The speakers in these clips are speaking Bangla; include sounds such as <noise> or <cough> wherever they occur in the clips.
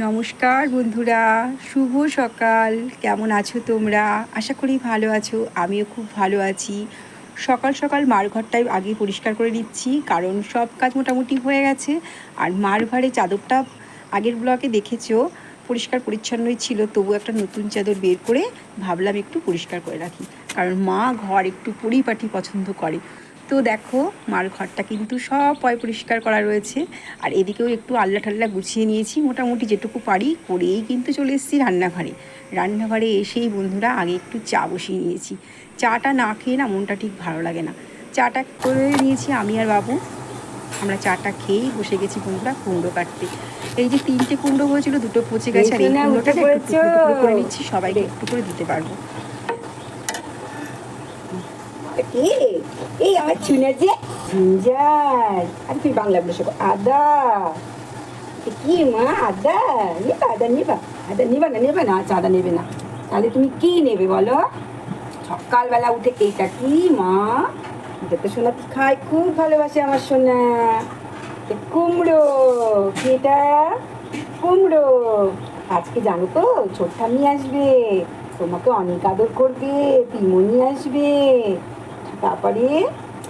নমস্কার বন্ধুরা, শুভ সকাল। কেমন আছো তোমরা? আশা করি ভালো আছো, আমিও খুব ভালো আছি। সকাল সকাল মার ঘরটাই আগে পরিষ্কার করে নিচ্ছি, কারণ সব কাজ মোটামুটি হয়ে গেছে। আর মার ঘরে চাদরটা আগের ব্লকে দেখেছ, পরিষ্কার পরিচ্ছন্নই ছিল, তবু একটা নতুন চাদর বের করে ভাবলাম একটু পরিষ্কার করে রাখি। কারণ মা ঘর একটু পরিপাটি পছন্দ করে। তো দেখো মার ঘরটা কিন্তু সব পয় পরিষ্কার করা রয়েছে। আর এদিকেও একটু আল্লা ঠাল্লা গুছিয়ে নিয়েছি মোটামুটি যেটুকু পারি করেই কিন্তু চলে এসেছি রান্নাঘরে। রান্নাঘরে এসেই বন্ধুরা আগে একটু চা বসিয়ে নিয়েছি। চাটা না খেয়ে না মনটা ঠিক ভালো লাগে না। চাটা করে নিয়েছি আমি আর বাবু। আমরা চাটা খেয়েই বসে গেছি বন্ধুরা কুমড়ো কাটতে। এই যে তিনটে কুমড়ো হয়েছিল দুটো পচে গেছে আর এই কুমড়োটা একটু করে নিচ্ছি সবাইকে একটু করে দিতে পারব। এ এই, আমার চুনা যে জিঞ্জার। আর তুই বাংলা বলে শেখো আদা। কি মা, আদা? নেবা আদা নেবা। আদা নেবা না, নেবে না আচ্ছা আদা নেবে না। তাহলে তুমি কি নেবে বলো? সকালবেলা উঠে এইটা কি মা? এটা তো সোনা খাই খুব ভালোবাসে আমার সোনা। কুমড়ো, কি এটা? কুমড়ো। আজকে জানো তো ছোট ঠাম্মি আসবে। তোমাকে অনেক আদর করবে তিমনি আসবে। তারপরে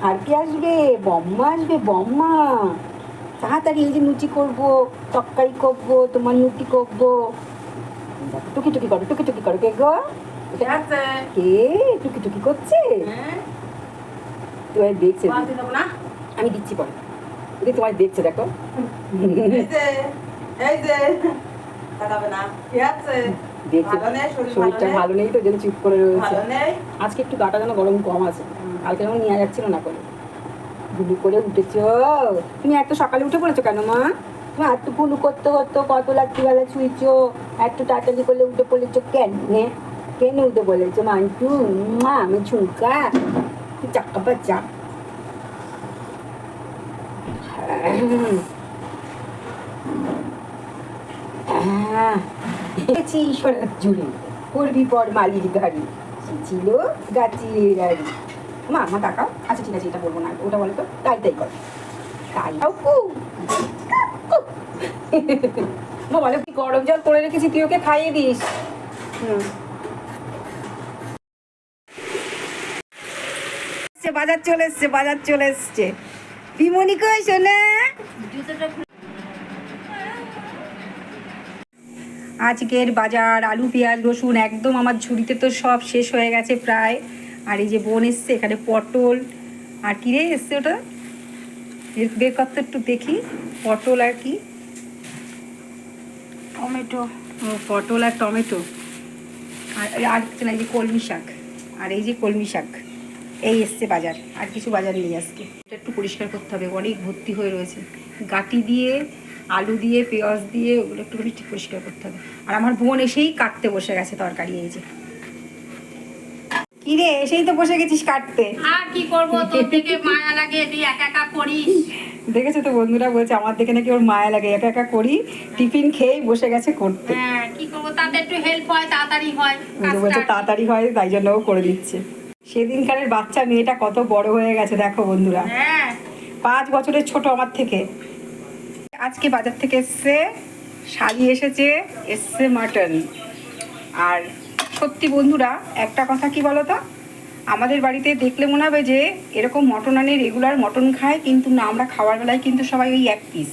আর কি আসবে? বম্মা আসবে বম্মা। তাড়াতাড়ি এই যে লুচি করব তরকারি করব তোমার লুচি করব। টুকি টুকি করো টুকি টুকি করো। কে গো? কে টুকি টুকি করছে? তোমায় দেখছে। আমি দিচ্ছি পরে। এটা তোমার দেখছে দেখো। দেখছে। শরীরটা ভালো নেই? তো যেন চুপ করে রয়েছে। আজকে একটু গাটা যেন গরম কম আছে। কালকে যেমন নিয়ে যাচ্ছিল না করে। গুলু করে উঠেছ তুমি এত সকালে উঠে পড়েছো কেন, মা? তুমি এত গুলু করতে করতে কত রাত্রিবেলা শুয়েছো এত তাড়াতাড়ি করলে উঠে পড়েছো কেন? কেন উঠে বলেছ মান্টু মা, আমি ঝুমকা। তুই চাক্কা পাচ্চা দেখেছি ঈশ্বরের জুড়ে। করবি পর মালির গাড়ি। ছিল গাছের গাড়ি মা মা আচ্ছা ঠিক আছে, এটা বলব না ওটা তাই তাই তাই। মা, বলো কি গরম জল করে রেখেছি, তুই ওকে খাইয়ে দিস। বাজার চলে এসছে, বাজার চলে এসছে। বিমনি কই শোনা আজকের বাজার, আলু, পেঁয়াজ, রসুন, একদম আমার ঝুড়িতে তো সব শেষ হয়ে গেছে প্রায়। আর এই যে বোন এসছে এখানে পটল। আর কি রে এসছে ওটা? বের করতে একটু দেখি পটল আর কি। টমেটো। ও পটল আর টমেটো। আর আর কিছু না এই যে কলমি শাক। আর এই যে কলমি শাক। এই এসছে বাজার আর কিছু বাজার নেই আজকে। এটা একটু পরিষ্কার করতে হবে অনেক ভর্তি হয়ে রয়েছে। গাটি দিয়ে আলু দিয়ে পেঁয়াজ দিয়ে ওগুলো একটুখানি ঠিক পরিষ্কার করতে হবে। আর আমার বোন এসেই কাটতে বসে গেছে তরকারি এই যে। কি রে এসেই তো বসে গেছিস কাটতে। আর কি করব? তোর থেকে মায়া লাগে তুই একা একা করিস। দেখেছ তো বন্ধুরা বলছে আমার দেখে নাকি ওর মায়া লাগে একা একা করি টিফিন খেয়েই বসে গেছে করতে। হ্যাঁ কি করব? তাতে একটু হেল্প হয় তাড়াতাড়ি হয় বলছে তাড়াতাড়ি হয় তাই জন্য ও করে দিচ্ছে। সেদিনকারের বাচ্চা মেয়েটা কত বড় হয়ে গেছে দেখো বন্ধুরা। হ্যাঁ। পাঁচ বছরের ছোট আমার থেকে। আজকে বাজার থেকে এসছে শাড়ি এসেছে এসছে মাটন আর সত্যি বন্ধুরা, একটা কথা কি বলো তো আমাদের বাড়িতে দেখলে মনে হবে যে, এরকম মটন আনে রেগুলার মটন খায়, কিন্তু না, আমরা খাওয়ার বেলায় কিন্তু সবাই ওই এক পিস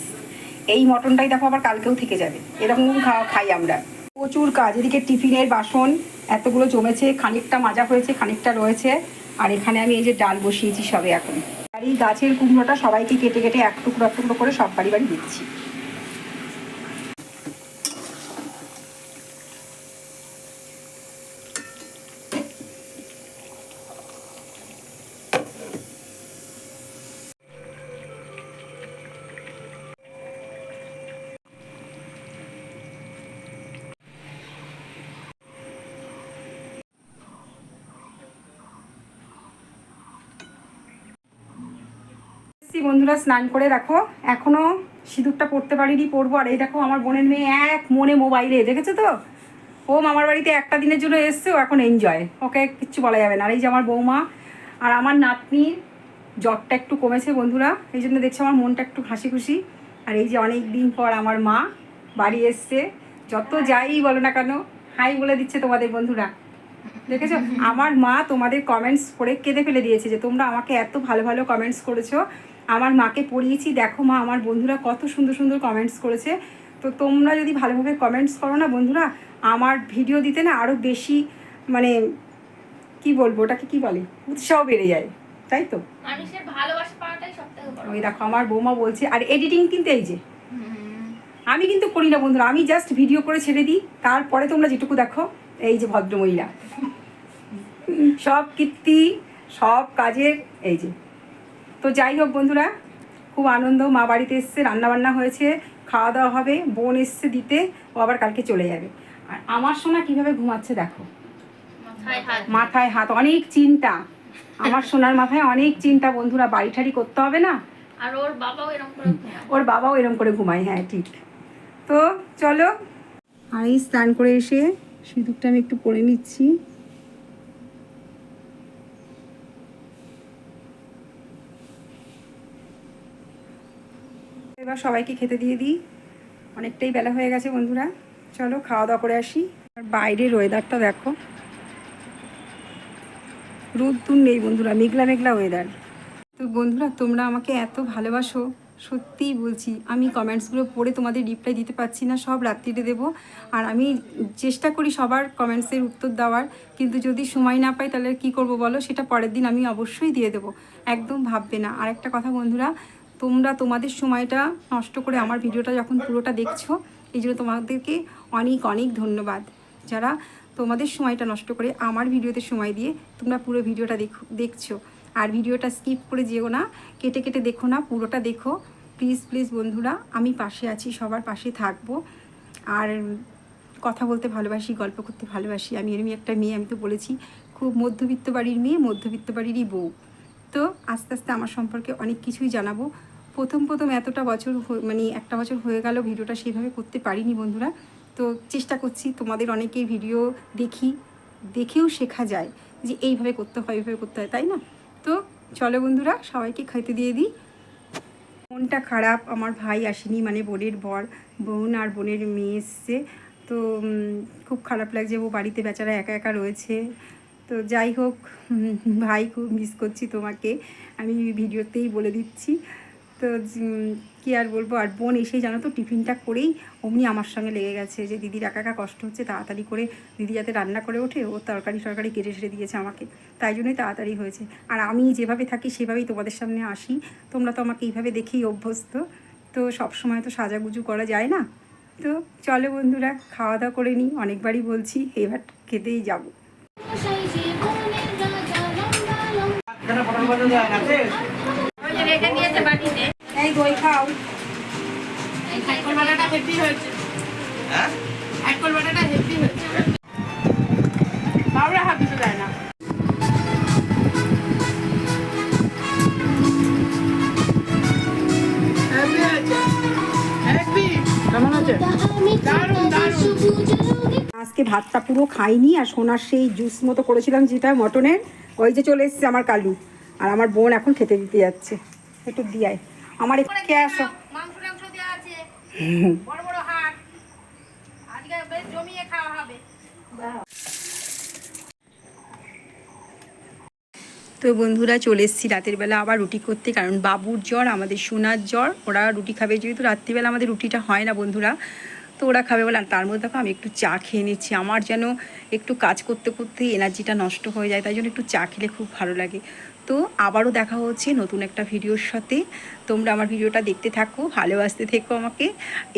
এই মটনটাই দেখো আবার কালকেও থেকে যাবে। এরকম খাওয়া খাই আমরা। প্রচুর কাজ, এদিকে টিফিনের বাসন এতগুলো জমেছে, খানিকটা মাজা হয়েছে, খানিকটা রয়েছে, আর এখানে আমি এই যে ডাল বসিয়েছি সবে এখন। আর এই গাছের কুমড়োটা সবাইকে কেটে কেটে এক টুকরো টুকরো করে সব বাড়ি বাড়ি দিচ্ছি। বন্ধুরা স্নান করে দেখো। এখনও সিঁদুরটা পড়তে পারিনি, পরবো। আর এই দেখো আমার বোনের মেয়ে এক মনে মোবাইলে, দেখেছ তো? ও মামার বাড়িতে একটা দিনের জন্য এসছে, ও এখন এনজয় ওকে কিচ্ছু বলা যাবে না। আর এই যে আমার বৌমা আর আমার নাতনির জ্বরটা একটু কমেছে বন্ধুরা। এই জন্য দেখছি আমার মনটা একটু হাসি খুশি আর এই যে অনেক দিন পর আমার মা বাড়ি এসছে, যত যাই বলো না কেন, হাই বলে দিচ্ছে তোমাদের বন্ধুরা। দেখেছ? আমার মা তোমাদের কমেন্টস পড়ে কেঁদে ফেলে দিয়েছে যে তোমরা আমাকে এত ভালো ভালো কমেন্টস করেছ। আমার মাকে পড়িয়েছি। দেখো মা আমার বন্ধুরা কত সুন্দর সুন্দর কমেন্টস করেছে। তো তোমরা যদি ভালোভাবে কমেন্টস করো না বন্ধুরা আমার ভিডিও দিতে না আরও বেশি মানে কি বলব ওটাকে কি বলে? উৎসাহ বেড়ে যায় তাই তো? মানুষের ভালোবাসা পাওয়াটাই সব বড় ওই দেখো আমার বৌমা বলছে আর এডিটিং কিন্তু এই যে। আমি কিন্তু করি না বন্ধুরা আমি জাস্ট ভিডিও করে ছেড়ে দিই। তারপরে তোমরা যেটুকু দেখো এই যে ভদ্রমহিলা। <laughs> সব কীর্তি সব কাজের এই যে। তো যাই হোক বন্ধুরা খুব আনন্দ মা বাড়িতে এসছে রান্নাবান্না হয়েছে খাওয়া দাওয়া হবে বোন এসছে দিতে ও আবার কালকে চলে যাবে। আর আমার সোনা কীভাবে ঘুমাচ্ছে দেখো। মাথায় হাত। অনেক চিন্তা। আমার সোনার মাথায় অনেক চিন্তা বন্ধুরা বাড়ি ঠাড়ি করতে হবে না? আর ওর বাবাও এরকম করে ওর বাবাও এরম করে ঘুমায় হ্যাঁ ঠিক। তো চলো আর এই স্নান করে এসে সিঁদুরটা আমি একটু পরে নিচ্ছি। এবার সবাইকে খেতে দিয়ে দিই। অনেকটাই বেলা হয়ে গেছে বন্ধুরা। চলো খাওয়া দাওয়া করে আসি। আর বাইরের ওয়েদারটা দেখো। রোদ্দুর নেই বন্ধুরা, মেঘলা মেঘলা ওয়েদার তো বন্ধুরা, তোমরা আমাকে এত ভালোবাসো, সত্যিই বলছি, আমি কমেন্টসগুলো পড়ে তোমাদের রিপ্লাই দিতে পারছি না, সব রাত্রিতে দেবো। আর আমি চেষ্টা করি সবার কমেন্টসের উত্তর দেওয়ার, কিন্তু যদি সময় না পাই তাহলে কি করব বলো? সেটা পরের দিন আমি অবশ্যই দিয়ে দেবো। একদম ভাববে না। আর একটা কথা বন্ধুরা তোমরা তোমাদের সময়টা নষ্ট করে আমার ভিডিওটা যখন পুরোটা দেখছ, এই জন্য তোমাদেরকে অনেক অনেক ধন্যবাদ। যারা তোমাদের সময়টা নষ্ট করে আমার ভিডিওতে সময় দিয়ে তোমরা পুরো ভিডিওটা দেখো, দেখছ। আর ভিডিওটা স্কিপ করে যেও না, কেটে কেটে দেখো না, পুরোটা দেখো। প্লিজ প্লিজ বন্ধুরা, আমি পাশে আছি, সবার পাশে থাকব। আর কথা বলতে ভালোবাসি, গল্প করতে ভালোবাসি। আমি এরমই একটা মেয়ে, আমি তো বলেছি, খুব মধ্যবিত্ত বাড়ির মেয়ে, মধ্যবিত্ত বাড়িরই বউ। তো আস্তে আস্তে আমার সম্পর্কে অনেক কিছুই জানাব। প্রথম প্রথম এতটা বছর মানে একটা বছর হয়ে গেল ভিডিওটা সেইভাবে করতে পারিনি বন্ধুরা। তো চেষ্টা করছি তোমাদের অনেকেই ভিডিও দেখি, দেখেও শেখা যায় যে এইভাবে করতে হয়, এইভাবে করতে হয়, তাই না? তো চলো বন্ধুরা, সবাইকে খাইতে দিয়ে দিই। মনটা খারাপ, আমার ভাই আসেনি মানে বোনের বর, বোন আর বোনের মেয়ে এসছে। তো খুব খারাপ লাগছে, ও বাড়িতে বেচারা একা একা রয়েছে। তো যাই হোক ভাই, খুব মিস করছি তোমাকে। আমি ভিডিওতেই বলে দিচ্ছি। তো কি আর বলব? আর বোন এসেই জানো তো টিফিনটা করেই অমনি আমার সঙ্গে লেগে গেছে যে, দিদির একা একা কষ্ট হচ্ছে, তাড়াতাড়ি করে দিদি যাতে রান্না করে ওঠে, ও তরকারি টরকারি কেটে সেটে দিয়েছে আমাকে। তাই জন্যই তাড়াতাড়ি হয়েছে। আর আমি যেভাবে থাকি, সেভাবেই তোমাদের সামনে আসি। তোমরা তো আমাকে এইভাবে দেখেই অভ্যস্ত। তো সব সময় তো সাজাগুজু করা যায় না। তো চলো বন্ধুরা খাওয়া দাওয়া করে নিই। অনেকবারই বলছি, এবার খেতেই যাব। এই দই খাও। এই খাইকল বাটাটা হেভি হয়েছে। হ্যাঁ? হেভি হয়েছে। বাবরা হাত দিতে দেয় না। আজকে ভাতটা পুরো খাইনি আর সোনার সেই জুস মতো করেছিলাম যেটা মটনের। ওই যে চলে এসেছে আমার কালু। আর আমার বোন এখন খেতে দিতে যাচ্ছে। একটু দিয়াই আমার খেয়ে আসো। তো বন্ধুরা চলে এসেছি রাতের বেলা আবার রুটি করতে কারণ বাবুর জ্বর আমাদের সোনার জ্বর ওরা রুটি খাবে যেহেতু রাত্রিবেলা আমাদের রুটিটা হয় না বন্ধুরা। তো ওরা খাবে বলে তার মধ্যে দেখো আমি একটু চা খেয়ে নিচ্ছি। আমার যেন একটু কাজ করতে করতে এনার্জিটা নষ্ট হয়ে যায়, তাই জন্য একটু চা খেলে খুব ভালো লাগে। তো আবারও দেখা হচ্ছে নতুন একটা ভিডিওর সাথে। তোমরা আমার ভিডিওটা দেখতে থাকো, ভালোবাসতে থেকো আমাকে।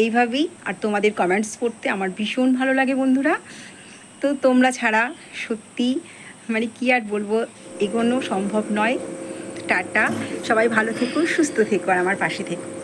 এইভাবেই, আর তোমাদের কমেন্টস পড়তে আমার ভীষণ ভালো লাগে বন্ধুরা। তো তোমরা ছাড়া সত্যি মানে কি আর বলব, এগোনো সম্ভব নয়। টাটা। সবাই ভালো থেকো, সুস্থ থেকো, আর আমার পাশে থেকো।